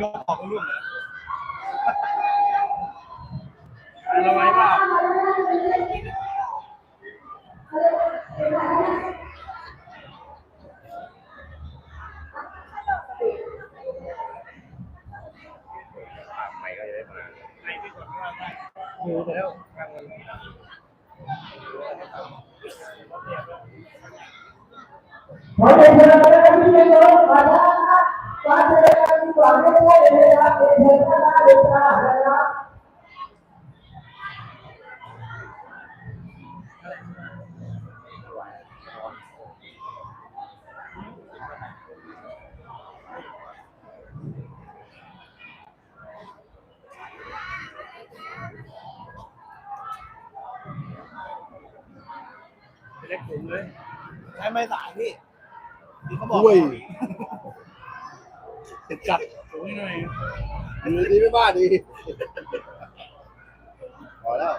ยกออกก็ร่วงเลยอะไรไว้เปล่าไม่ก็จะได้มาไอ้ที่กดข้างได้ดูแล้วข้างมัน ขอเชิญชวนพี่น้องมาทานการแสดงดีกว่าไม่ได้เลยนะครับเป็นเพลงคณะเด็กนะครับ เล็กถุงเลยใช้ไม้สายพี่ที่เขาบอกอุ้ยติดจัดถุงหน่อยอยู่ดีไม่บ้าดีพอแล้ว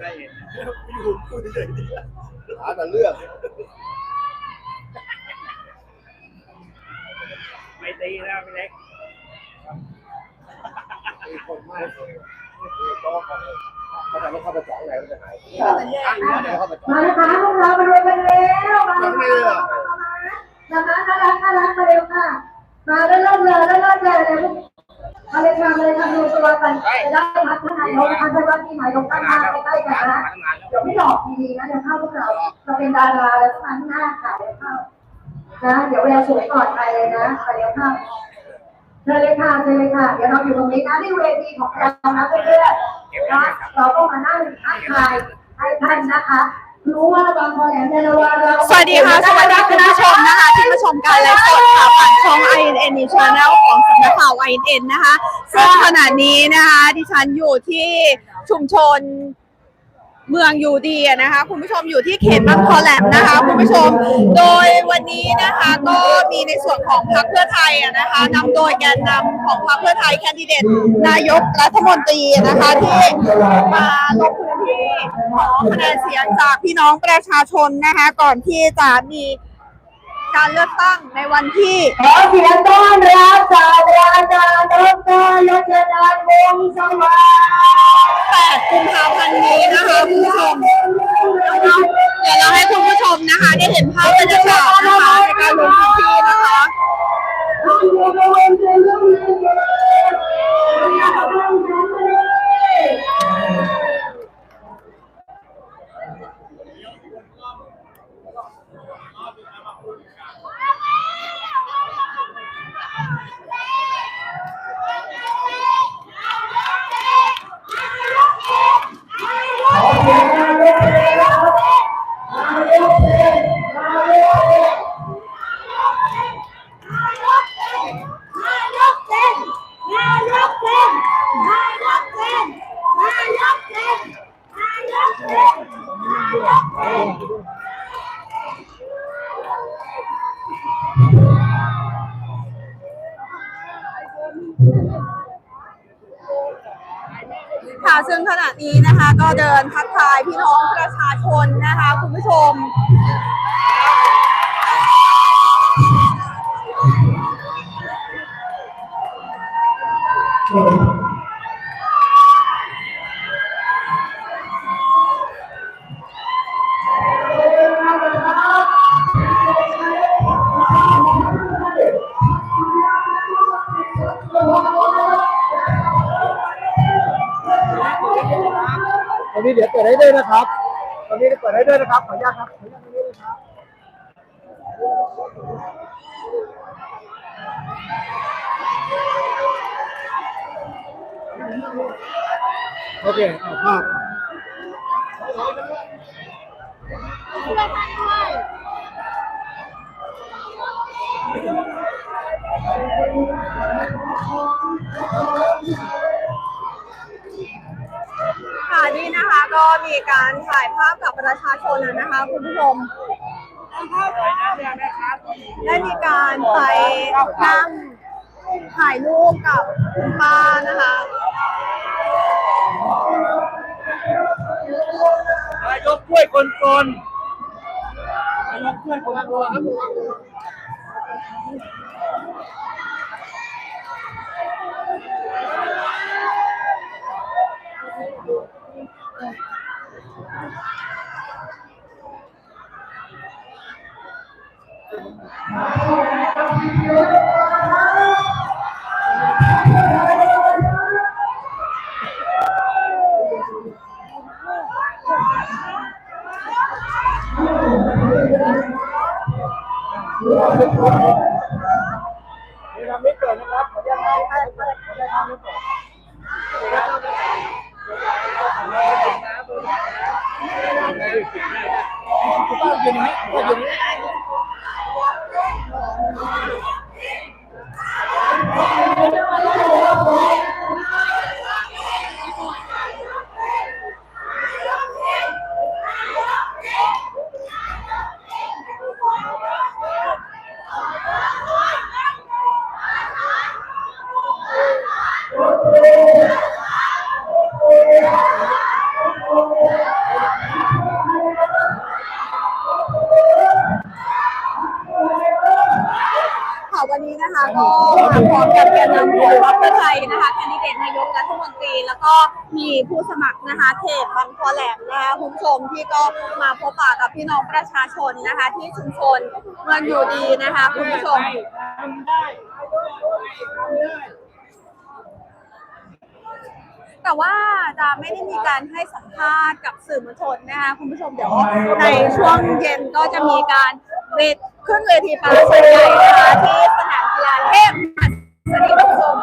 ได้เห็น อยู่พูดเฉยหาแต่เรื่องไม่ตีแล้วพี่เล็กมีคนมากมีโต๊ะเขาจะไม่เข้าไปจ่องไหนมันจะหายเข้าไปจ่องมานะคะพวกเรามาเร็วกันแล้วมานะคะน่ารักน่ารักมาเร็วค่ะ มาเริ่มเลยเริ่มเลยเลยมาเลยค่ะมาเลยค่ะดูตัวกันจะได้พั เนาเราพัฒนาที่ไหม่ตรงข้าน้าใกล้ๆกันนะเดี๋ยวไม่หลอกดีๆนะเดี๋ยวเข้าพวกเราเราเป็นดาราแล้วข้างหน้าค่ะเดี๋ยวเข้านะเดี๋ยวเวลาสวยก่อนไปเลยนะไปเดี๋ยวเข้าเชิญเลยค่ะเชิญเลยค่ะ เดี๋ยวเราอยู่ตรงนี้นะที่เวทีของเรานะเพื่อนๆนะเราก็มานั่งทักทายให้ท่านนะคะ สวัสดีค่ะ สวัสดีคุณผู้ชมนะคะ ที่มาชมการไลฟ์สดค่ะผ่านช่อง INN News Channel ของสำนักข่าว INN นะคะซึ่งขณะนี้นะคะ ดิฉันอยู่ที่ชุมชน เมืองอยู่ดีนะคะคุณผู้ชมอยู่ที่เขตบางคอแหลมนะคะคุณผู้ชม โดยวันนี้นะคะก็มีในส่วนของพรรคเพื่อไทยนะคะนำโดยแกนนำของพรรคเพื่อไทยแคนดิเดตนายกรัฐมนตรีนะคะที่มาลงพื้นที่ขอคะแนนเสียงจากพี่น้องประชาชนนะคะก่อนที่จะมี การเลือกตั้งในวันที่ขอเสียงต้อนรับศาสตราจารย์ดรยศนาวงศ์สว่าง8กุมภาพันธ์นี้นะคะคุณผู้ชมเดี๋ยวเราให้คุณผู้ชมนะคะ ได้เห็นภาพบรรยากาศนะคะในการลงพื้นที่นะคะ ขอเสียงนายกเลยนะครับนายกเลยนายกเลย ค่ะซึ่งขณะนี้นะคะ ก็เดินทักทายพี่น้องประชาชนนะคะคุณผู้ชม เดี๋ยวเปิดให้ด้วยนะครับ ตอนนี้เปิดให้ด้วยนะครับ ขออนุญาตครับขออนุญาตตรงนี้เลยครับโอเคเอาภาพ มีการถ่ายภาพกับประชาชนนะคะคุณผู้ชมได้มีการไปนั่งถ่ายรูปกับคุณป้านะคะคนกลนายกช่วยคนกลนครับ นี่ทำไม่เกิดนะครับขออนุญาตให้ให้ให้ทำไม่เกิดต้องยืนอย่างนี้ต้องยืนอย่างนี้ นนี้นะคะก็มาพร้อมกับแกนนำของพรรคเพื่อไทยนะคะแคนดิเดตนายกรัฐมนตรี แล้วก็มีผู้สมัครนะคะเขตบางคอแหลมนะคะคุณผู้ชมที่ก็มาพบปะกับพี่น้องประชาชนนะคะ ที่ชุมชนเมืองอยู่ดีนะคะคุณผู้ชมทำได้ทำได้แต่ว่าจะไม่ได้มีการให้สัมภาษณ์กับสื่อมวลชนนะคะคุณผู้ชมเดี๋ยวในช่วงเย็นก็จะมีการเวท ขึ้นเวทีปราศัยใหญ่นะคะที่สนามกีฬาเทพหัสดิคุณผู้ชม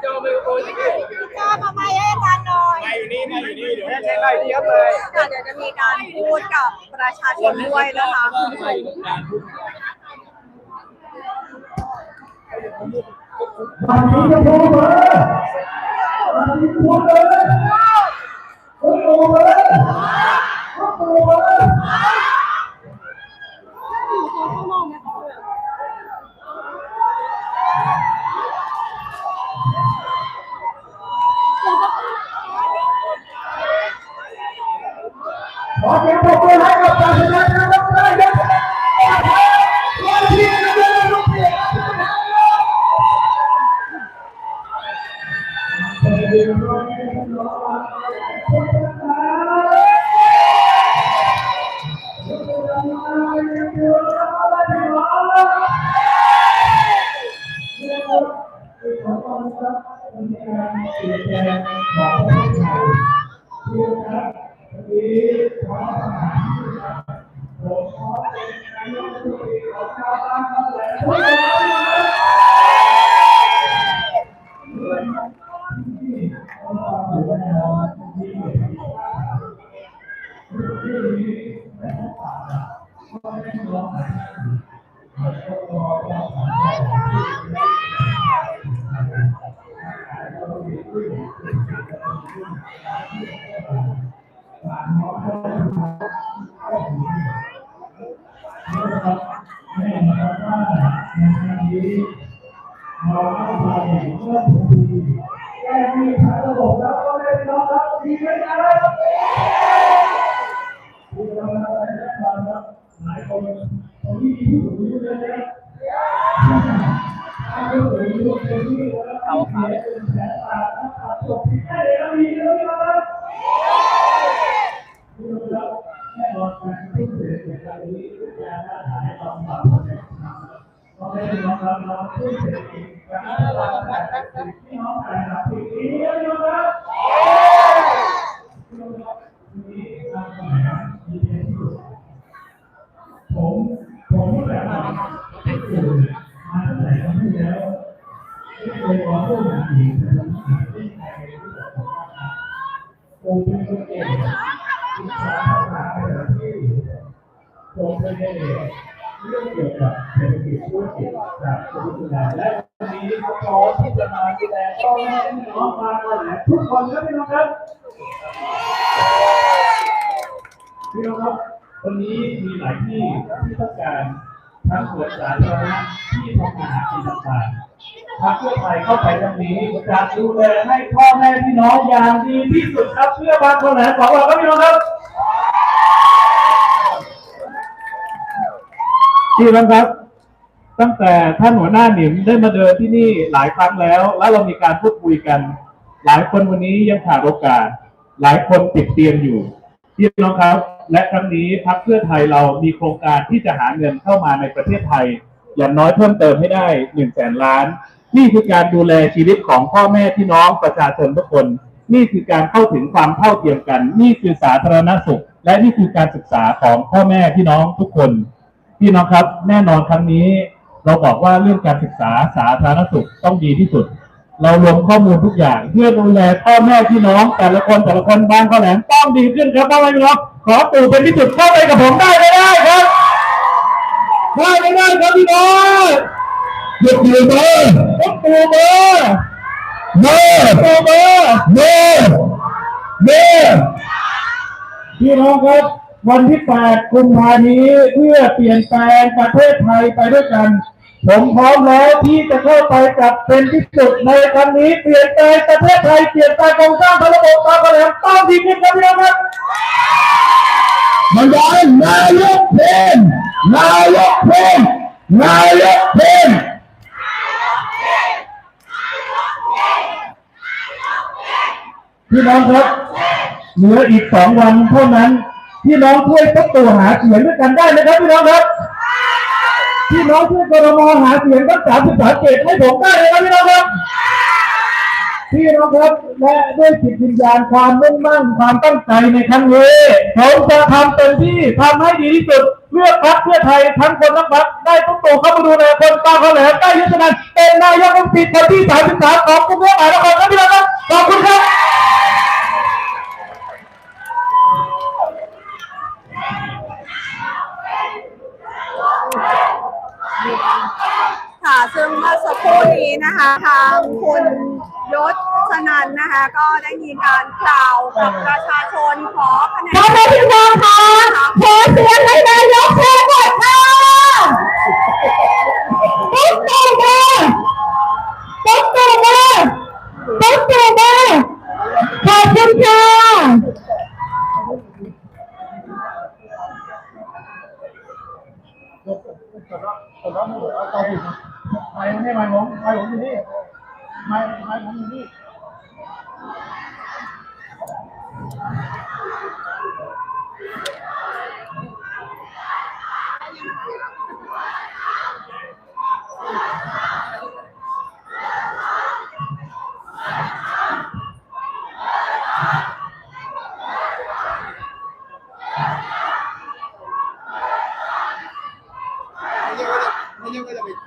เจ้าไม่โกนอย่างนี้ก็มาไมให้อาจารย์หน่อยมาอยู่นี่มาอยู่นี่เดี๋ยวไม่ใช่ไรเดียวเลย ค่ะเดี๋ยวจะมีการพูดกับประชาชนด้วยนะคะ มข Lord. ผม ผมไม่ได้เรื่องเกี่ยวกับเศรษฐกิจธุรกิจจากกรมวิทยาและวันนี้ก็พร้อมที่จะมาดูแลพ่อแม่พี่น้องมาแหละทุกคนครับพี่น้องครับพี่น้องครับวันนี้มีหลายที่ที่ต้องการทั้งสวนสาธารณะที่ทำอาหารกินต่างๆ พรรคเพื่อไทยเข้าไปตรงนี้จะดูแลให้พ่อแม่พี่น้องอย่างดีที่สุดครับเพื่อบางคนแหลมของเราครับพี่น้องครับที่น้องครับ ตั้งแต่ท่านหัวหน้าหนิมได้มาเดินที่นี่หลายครั้งแล้ว แล้วเรามีการพูดคุยกัน หลายคนวันนี้ยังขาดโอกาส หลายคนติดเตียงอยู่พี่น้องครับ และครั้งนี้พรรคเพื่อไทยเรามีโครงการที่จะหาเงินเข้ามาในประเทศไทย อย่างน้อยเพิ่มเติมให้ได้หนึ่งแสนล้าน นี่คือการดูแลชีวิตของพ่อแม่พี่น้องประชาชนทุกคน นี่คือการเข้าถึงความเท่าเทียมกัน นี่คือสาธารณสุข และนี่คือการศึกษาของพ่อแม่พี่น้องทุกคน พี่น้องครับ แน่นอนครั้งนี้ เราบอกว่าเรื่องการศึกษาสาธารณสุขต้องดีที่สุด เรารวมข้อมูลทุกอย่าง เพื่อดูแลพ่อแม่พี่น้อง แต่ละคนแต่ละคนบ้านข้าแหลมต้องดีขึ้นครับพ่อแม่พี่น้องขอตู่เป็นที่สุดเข้าไปกับผมได้ไม่ได้ครับได้ไม่ได้ครับพี่น้อง ยกมือมายกมือมาเมื่อตู่มาเมื่อเมื่อพี่น้องครับวันที่ 8 กุมภานี้เพื่อเปลี่ยนแปลงประเทศไทยไปด้วยกัน ผมพร้อมแล้วที่จะเข้าไปจับเป็นที่สุดในครั้งนี้เปลี่ยนแปลงประเทศไทยเปลี่ยนแปลงโครงสร้างระบบการบริหารต้องดีขึ้นครับพี่น้องครับมันได้นายกเพนนายกเพนนายกเพน พี่น้องครับเหลืออีกสองวันเท่านั้น พี่น้องช่วยทักตัวหาเสียงด้วยกันได้ไหมครับพี่น้องครับพี่น้องช่วยกรมหาเสียงทั้งสามสิบสามเขตให้ผมได้เลยครับพี่น้องครับพี่น้องครับและด้วยจิตวิญญาณความมุ่งมั่นความตั้งใจในครั้งนี้ผมจะทำเต็มที่ทำให้ดีที่สุดเลือพรรคเพื่อไทยทั้งคนทั้งพรรคได้ทุกตัวเข้ามาดูแลคนตามเขาแหลมได้ยุทธนันเป็นนายกรัฐมนตรีคนที่สามสิบสามของกรุงเทพมหานครครับพี่น้องครับขอบคุณครับ ค่ะซึ่งเมื่อสักครู่นี้นะคะ ทางคุณยศสนันนะคะ ก็ได้มีการกล่าวกับประชาชนขอคะแนนพ่อแม่พี่น้องคะขอเสียงให้นายกเทพก่อนค่ะตุ๊กตู่มาตุ๊กตู่มาตุ๊กตู่มาขอบคุณค่ะ ไม่ให้ไม่ผมไม่ผมอยู่นี่ไม่ไม่ผมอยู่นี่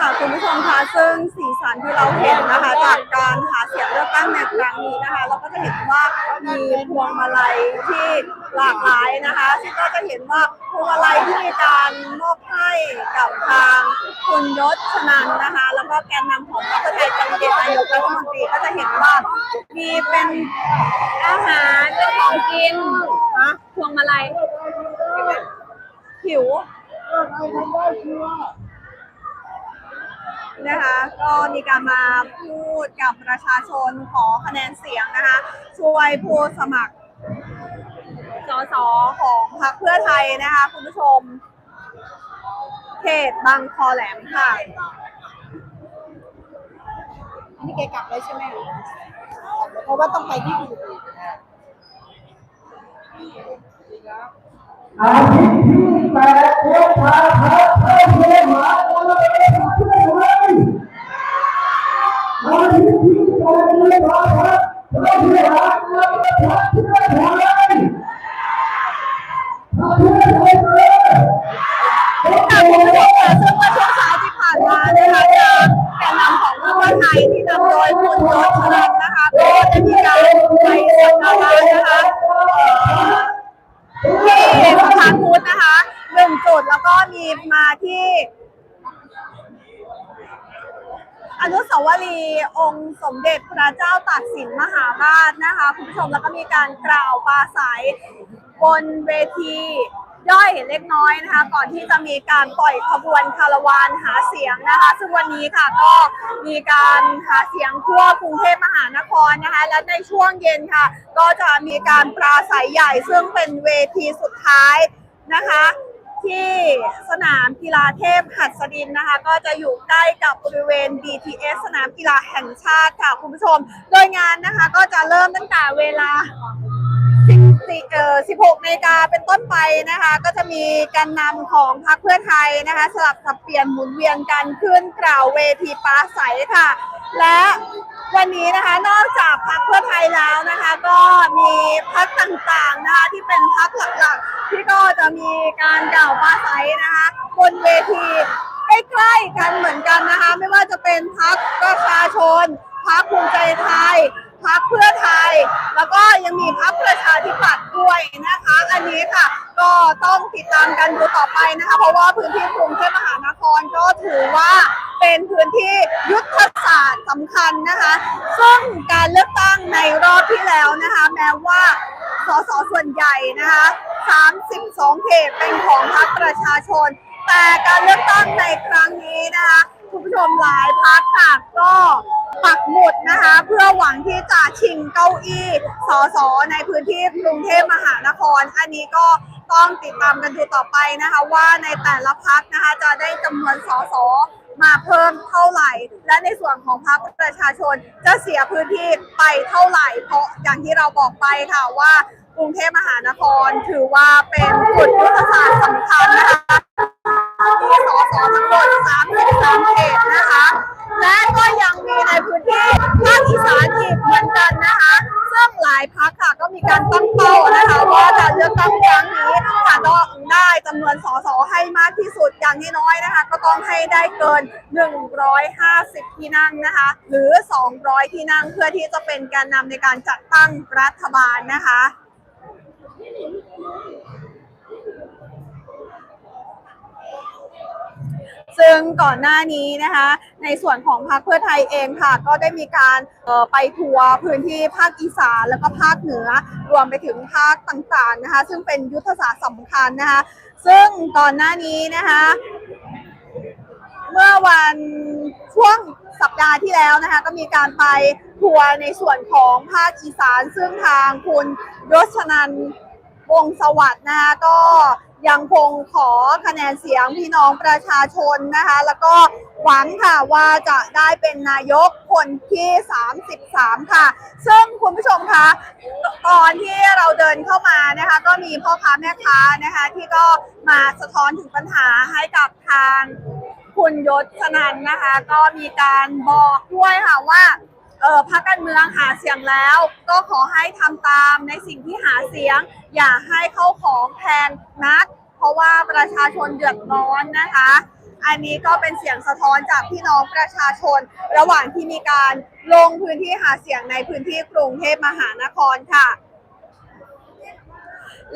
ค่ะคุณผู้ชมคะซึ่งสีสันที่เราเห็นนะคะ จากการหาเสียงเลือกตั้งในครั้งนี้นะคะ เราก็จะเห็นว่ามีพวงมาลัยที่หลากหลายนะคะ ซึ่งก็จะเห็นว่าพวงมาลัยที่มีการมอบให้กับทางคุณยศชนันนะคะ แล้วก็แกนนำของพรรคเพื่อไทยจังเดชนายกรัฐมนตรีก็จะเห็นว่ามี เป็นอาหารเป็นของกินนะพวงมาลัยหิวนะคะ ก็มีการมาพูดกับประชาชนขอคะแนนเสียงนะคะ ช่วยผู้สมัครสสของพรรคเพื่อไทยนะคะ คุณผู้ชม เขตบางคอแหลมค่ะ อันนี้แกกลับแล้วใช่ไหม เพราะว่าต้องไปที่อื่นอีกอาทิตย์ที่แปดเทพาพัฒน์เข้าเทมหาคนละเป็นเพื่อนเลยอาทิตย์ที่แปดเทพาพัฒน์เข้าเทมหาคนละเป็นเพื่อนเลยอาทิตย์ที่แปดค่ะคุณผู้ชมค่ะซึ่งเมื่อช่วงเช้าที่ผ่านมานะคะทางแกนนำของพรรคเพื่อไทยที่นำโดยคุณยศชนัน นะคะก็จะมีการไปสักการะนะคะที่สถานพุทธนะคะหนึ่งจุดแล้วก็มีมาที่อนุสาวรีย์องค์สมเด็จพระเจ้าตากสินมหาราชนะคะคุณผู้ชมแล้วก็มีการกล่าวปราศัยบนเวที ย่อยเล็กน้อยนะคะ ก่อนที่จะมีการปล่อยขบวนคาราวานหาเสียงนะคะ ซึ่งวันนี้ค่ะก็มีการหาเสียงทั่วกรุงเทพมหานครนะคะ และในช่วงเย็นค่ะ ก็จะมีการปราศัยใหญ่ซึ่งเป็นเวทีสุดท้ายนะคะ ที่สนามกีฬาเทพหัสดินนะคะ ก็จะอยู่ใกล้กับบริเวณ BTS สนามกีฬาแห่งชาติค่ะคุณผู้ชม โดยงานนะคะก็จะเริ่มตั้งแต่เวลา เอ่อ16นาฬิกาเป็นต้นไปนะคะ ก็จะมีการนำของพรรคเพื่อไทยนะคะ สลับสับเปลี่ยนหมุนเวียนกันขึ้นกล่าวเวทีปราศัยค่ะ และวันนี้นะคะนอกจากพรรคเพื่อไทยแล้วนะคะ ก็มีพรรคต่างๆนะคะที่เป็นพรรคหลักๆ ที่ก็จะมีการกล่าวปราศัยนะคะบนเวทีใกล้ๆกันเหมือนกันนะคะ ไม่ว่าจะเป็นพรรคประชาชนพรรคภูมิใจไทย พักเพื่อไทย แล้วก็ยังมีพักประชาธิปัตย์ด้วยนะคะ อันนี้ค่ะ ก็ต้องติดตามกันดูต่อไปนะคะ เพราะว่าพื้นที่กรุงเทพมหานครก็ถือว่าเป็นพื้นที่ยุทธศาสตร์สำคัญนะคะ ซึ่งการเลือกตั้งในรอบที่แล้วนะคะ แม้ว่าสสส่วนใหญ่นะคะ 32 เขตเป็นของพรรคประชาชน แต่การเลือกตั้งในครั้งนี้นะคะคุณผู้ชมหลายพักค่ะก็ ปักหมุดนะคะ เพื่อหวังที่จะชิงเก้าอี้สสในพื้นที่กรุงเทพมหานคร อันนี้ก็ต้องติดตามกันดูต่อไปนะคะ ว่าในแต่ละพักนะคะจะได้จำนวนสสมาเพิ่มเท่าไหร่ และในส่วนของพรรคประชาชนจะเสียพื้นที่ไปเท่าไหร่ เพราะอย่างที่เราบอกไปค่ะว่ากรุงเทพมหานครถือว่าเป็นจุดยุทธศาสตร์สำคัญนะคะมีสสทั้งหมด33เขตนะคะ และก็ยังมีในพื้นที่ภาคอีสานอีกเหมือนกันนะคะ ซึ่งหลายพักค่ะก็มีการตั้งเป้านะคะว่าการเลือกตั้งครั้งนี้ค่ะต้องได้จำนวนสสให้มากที่สุดอย่างน้อยๆนะคะ ก็ต้องให้ได้เกิน 150 ที่นั่งนะคะ หรือ 200 ที่นั่งเพื่อที่จะเป็นแกนนำในการจัดตั้งรัฐบาลนะคะ ซึ่งก่อนหน้านี้นะคะ ในส่วนของพรรคเพื่อไทยเองค่ะ ก็ได้มีการไปทัวร์พื้นที่ภาคอีสานแล้วก็ภาคเหนือ รวมไปถึงภาคต่างๆนะคะ ซึ่งเป็นยุทธศาสตร์สำคัญนะคะ ซึ่งก่อนหน้านี้นะคะ เมื่อวันช่วงสัปดาห์ที่แล้วนะคะ ก็มีการไปทัวร์ในส่วนของภาคอีสาน ซึ่งทางคุณยศนันท์วงสวัสด์นะคะก็ ยังคงขอคะแนนเสียงพี่น้องประชาชนนะคะ แล้วก็หวังค่ะว่าจะได้เป็นนายกคนที่ 33 ค่ะ ซึ่งคุณผู้ชมคะตอนที่เราเดินเข้ามานะคะ ก็มีพ่อค้าแม่ค้านะคะ ที่ก็มาสะท้อนถึงปัญหาให้กับทางคุณยศชนันนะคะ ก็มีการบอกด้วยค่ะว่า เออพรรคการเมืองหาเสียงแล้ว ก็ขอให้ทำตามในสิ่งที่หาเสียง อย่าให้เข้าของแพงนัก เพราะว่าประชาชนเดือดร้อนนะคะ อันนี้ก็เป็นเสียงสะท้อนจากพี่น้องประชาชน ระหว่างที่มีการลงพื้นที่หาเสียงในพื้นที่กรุงเทพมหานครค่ะ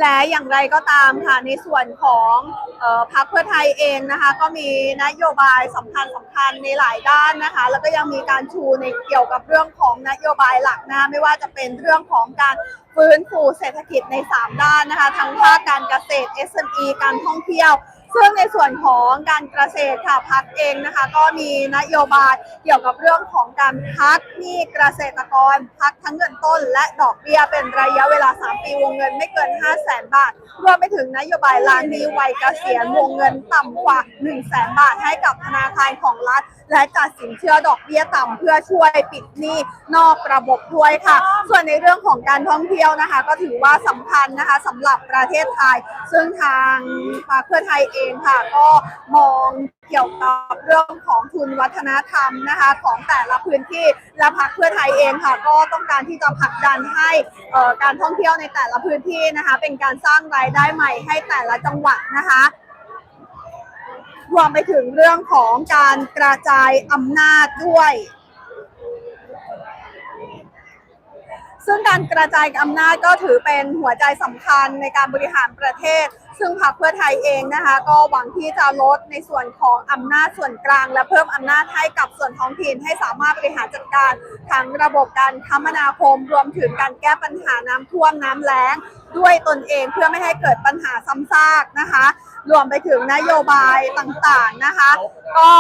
และอย่างไรก็ตามค่ะในส่วนของออพรรคเพื่อไทยเองนะคะ ก็มีนโยบายสำคัญสำคัญในหลายด้านนะคะ แล้วก็ยังมีการชูในเกี่ยวกับเรื่องของนโยบายหลักนะคะไม่ว่าจะเป็นเรื่องของการฟื้นฟูเศรษฐกิจใน 3 ด้านนะคะ ทั้งภาคการเกษตร SME การท่องเที่ยว ซึ่งในส่วนของการเกษตรค่ะพักเองนะคะ ก็มีนโยบายเกี่ยวกับเรื่องของการพักหนี้เกษตรกรพักทั้งเงินต้น และดอกเบี้ยเป็นระยะเวลา 3 ปีวงเงินไม่เกิน 5 0 0แสนบาทรวมไปถึงนโยบายล้านดีวัยเกษียณวงเงินต่ำกว่า 1 0 0 0 0แสนบาทให้กับธนาคารของรัฐ และจัดสินเชื่อดอกเบี้ยต่ำเพื่อช่วยปิดหนี้นอกระบบด้วยค่ะ ส่วนในเรื่องของการท่องเที่ยวนะคะ ก็ถือว่าสำคัญนะคะสำหรับประเทศไทย ซึ่งทางพรรคเพื่อไทยเองค่ะ ก็มองเกี่ยวกับเรื่องของทุนวัฒนธรรมนะคะของแต่ละพื้นที่และพรรคเพื่อไทยเองค่ะ ก็ต้องการที่จะผลักดันให้การท่องเที่ยวในแต่ละพื้นที่นะคะ เป็นการสร้างรายได้ใหม่ให้แต่ละจังหวัดนะคะรวมไปถึงเรื่องของการกระจายอำนาจด้วย ซึ่งการกระจายอำนาจก็ถือเป็นหัวใจสำคัญในการบริหารประเทศ ซึ่งพรรคเพื่อไทยเองนะคะก็หวังที่จะลดในส่วนของอำนาจส่วนกลาง และเพิ่มอำนาจให้กับส่วนท้องถิ่นให้สามารถบริหารจัดการทั้งระบบการคมนาคม รวมถึงการแก้ปัญหาน้ำท่วมน้ำแล้ง ด้วยตนเองเพื่อไม่ให้เกิดปัญหาซ้ำซากนะคะ รวมไปถึงนโยบายต่างๆนะคะ ก็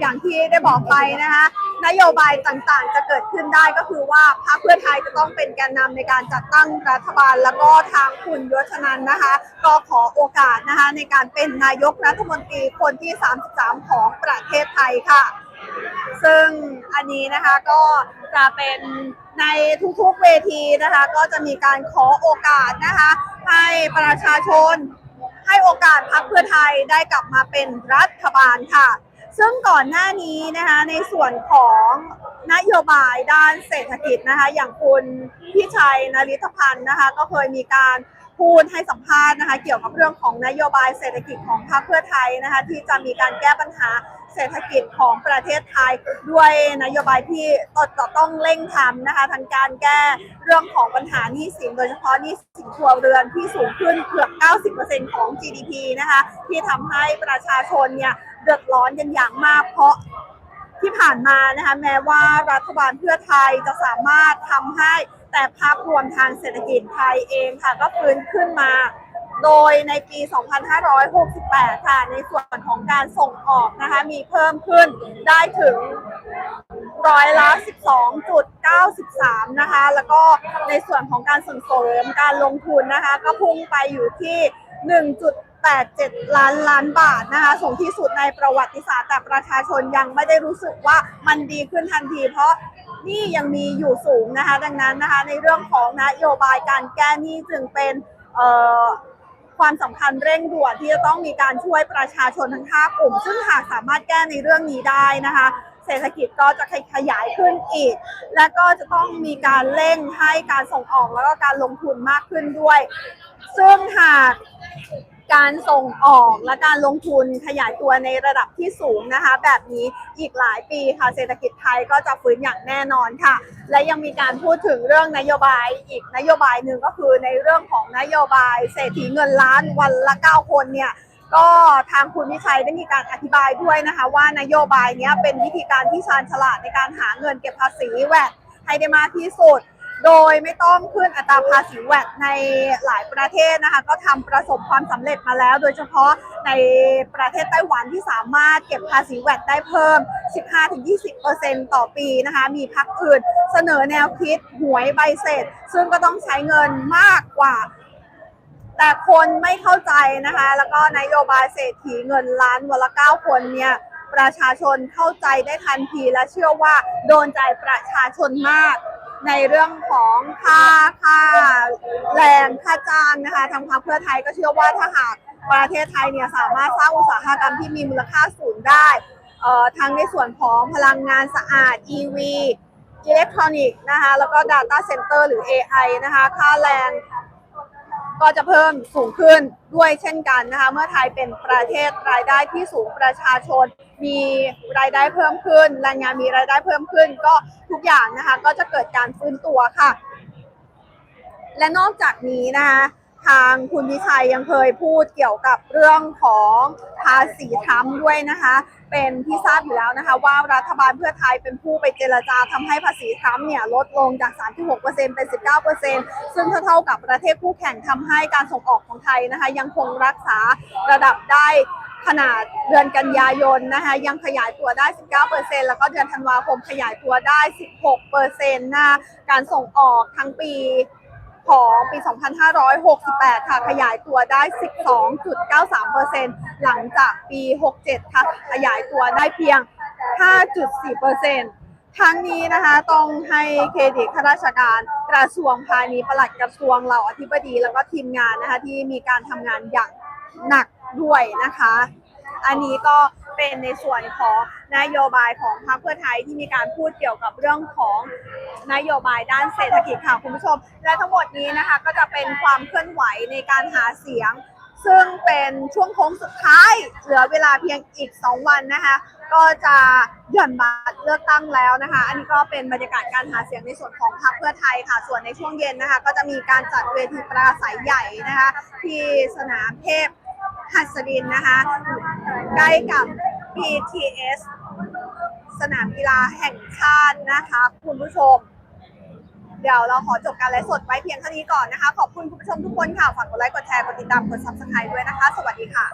อย่างที่ได้บอกไปนะคะ นโยบายต่างๆ จะเกิดขึ้นได้ก็คือว่าพรรคเพื่อไทยจะต้องเป็นแกนนำในการจัดตั้งรัฐบาล แล้วก็ทางคุณยศนันนะคะ ก็ขอโอกาสนะคะในการเป็นนายกรัฐมนตรีคนที่ 33 ของประเทศไทยค่ะ ซึ่งอันนี้นะคะก็จะเป็นในทุกๆเวทีนะคะ ก็จะมีการขอโอกาสนะคะ ให้ประชาชน ให้โอกาสพรรคเพื่อไทยได้กลับมาเป็นรัฐบาลค่ะ ซึ่งก่อนหน้านี้นะคะในส่วนของนโยบายด้านเศรษฐกิจนะคะอย่างคุณพี่ชัยนริธพันธ์นะคะก็เคยมีการพูดให้สัมภาษณ์นะคะเกี่ยวกับเรื่องของนโยบายเศรษฐกิจของพรรคเพื่อไทยนะคะที่จะมีการแก้ปัญหา เศรษฐกิจของประเทศไทย ด้วยนโยบายที่จะต้องเร่งทำนะคะทางการแก้เรื่องของปัญหาหนี้สินโดยเฉพาะหนี้สินครัวเรือนที่สูงขึ้นเกือบ 90%ของ GDP นะคะที่ทำให้ประชาชนเนี่ยเดือดร้อนกันอย่างมากเพราะที่ผ่านมานะคะแม้ว่ารัฐบาลเพื่อไทยจะสามารถทำให้แต่ภาพรวมทางเศรษฐกิจไทยเองค่ะก็ฟื้นขึ้นมา โดยในปี 2568 ค่ะ ในส่วนของการส่งออกนะคะ มีเพิ่มขึ้นได้ถึงร้อยละ12.93 นะคะ แล้วก็ในส่วนของการส่งเสริมการลงทุนนะคะ ก็พุ่งไปอยู่ที่ 1.87 ล้านล้านบาทนะคะ สูงที่สุดในประวัติศาสตร์แต่ประชาชนยังไม่ได้รู้สึกว่ามันดีขึ้นทันที เพราะนี่ยังมีอยู่สูงนะคะ ดังนั้นนะคะ ในเรื่องของนโยบายการแก้หนี้จึงเป็น ความสำคัญเร่งด่วนที่จะต้องมีการช่วยประชาชนทั้งห้ากลุ่ม ซึ่งหากสามารถแก้ในเรื่องนี้ได้นะคะ เศรษฐกิจก็จะขยายขึ้นอีก และก็จะต้องมีการเร่งให้การส่งออกแล้วก็การลงทุนมากขึ้นด้วย ซึ่งหาก การส่งออกและการลงทุนขยายตัวในระดับที่สูงนะคะ แบบนี้อีกหลายปีค่ะเศรษฐกิจไทยก็จะฟื้นอย่างแน่นอนค่ะ และยังมีการพูดถึงเรื่องนโยบายอีกนโยบายหนึ่งก็คือในเรื่องของนโยบายเศรษฐีเงินล้านวันละ 9 คนเนี่ยก็ทางคุณวิชัยได้มีการอธิบายด้วยนะคะ ว่านโยบายเนี้ยเป็นวิธีการที่ชาญฉลาดในการหาเงินเก็บภาษีแวดให้ได้มากที่สุด โดยไม่ต้องขึ้นอัตราภาษีแวดในหลายประเทศนะคะ ก็ทำประสบความสำเร็จมาแล้ว โดยเฉพาะในประเทศไต้หวันที่สามารถเก็บภาษีแวดได้เพิ่ม 15-20%ต่อปีนะคะ มีพรรคอื่นเสนอแนวคิดหวยใบเสร็จ ซึ่งก็ต้องใช้เงินมากกว่าแต่คนไม่เข้าใจนะคะ แล้วก็นโยบายเศรษฐีเงินล้านวันละเก้าคนเนี่ย ประชาชนเข้าใจได้ทันทีและเชื่อว่าโดนใจประชาชนมาก ในเรื่องของค่าค่าแรงค่าจ้างนะคะทางพรรคเพื่อไทยก็เชื่อว่าถ้าหากประเทศไทยเนี่ยสามารถสร้างอุตสาหกรรมที่มีมูลค่าสูงได้เอ่อทั้งในส่วนของพลังงานสะอาด EV อิเล็กทรอนิกส์นะคะแล้วก็ Data Center หรือ AI นะคะ ค่าแรง ก็จะเพิ่มสูงขึ้นด้วยเช่นกันนะคะ เมื่อไทยเป็นประเทศรายได้ที่สูงประชาชน มีรายได้เพิ่มขึ้นแรงงานมีรายได้เพิ่มขึ้น ก็ทุกอย่างนะคะ ก็จะเกิดการฟื้นตัวค่ะ และนอกจากนี้นะคะ ทางคุณวิชัยยังเคยพูดเกี่ยวกับเรื่องของภาษีทรัมด้วยนะคะ เป็นที่ทราบอยู่แล้วนะคะ ว่ารัฐบาลเพื่อไทยเป็นผู้ไปเจรจาทำให้ภาษีทรัมเนี่ยลดลงจาก 3.6%เป็น 19%ซึ่งเท่ากับประเทศคู่แข่งทำให้การส่งออกของไทยนะคะ ยังคงรักษาระดับได้ขนาดเดือนกันยายนนะคะยังขยายตัวได้ 19%แล้วก็เดือนธันวาคมขยายตัวได้ 16%นะการส่งออกทั้งปี ของปี 2568 ค่ะ ขยายตัวได้ 12.93%หลังจากปี 67 ค่ะ ขยายตัวได้เพียง 5.4%ทั้งนี้นะคะต้องให้เครดิตข้าราชการกระทรวงพาณิชย์ปลัดกระทรวงเหล่าอธิบดีแล้วก็ทีมงานนะคะที่มีการทำงานอย่างหนักด้วยนะคะ อันนี้ก็ เป็นในส่วนของนโยบายของพรรคเพื่อไทยที่มีการพูดเกี่ยวกับเรื่องของนโยบายด้านเศรษฐกิจค่ะคุณผู้ชม และทั้งหมดนี้นะคะก็จะเป็นความเคลื่อนไหวในการหาเสียง ซึ่งเป็นช่วงโค้งสุดท้ายเหลือเวลาเพียงอีก 2 วันนะคะก็จะหย่อนบัตรเลือกตั้งแล้วนะคะ อันนี้ก็เป็นบรรยากาศการหาเสียงในส่วนของพรรคเพื่อไทยค่ะ ส่วนในช่วงเย็นนะคะ ก็จะมีการจัดเวทีปราศัยใหญ่นะคะ ที่สนามเทพ หัสดินนะคะ ใกล้กับ BTS สนามกีฬาแห่งชาตินะคะ คุณผู้ชม เดี๋ยวเราขอจบการไลฟ์สดไว้เพียงเท่านี้ก่อนนะคะ ขอบคุณคุณผู้ชมทุกคนค่ะ ฝากกดไลค์ กดแชร์ กดติดตาม กด subscribe ด้วยนะคะ สวัสดีค่ะ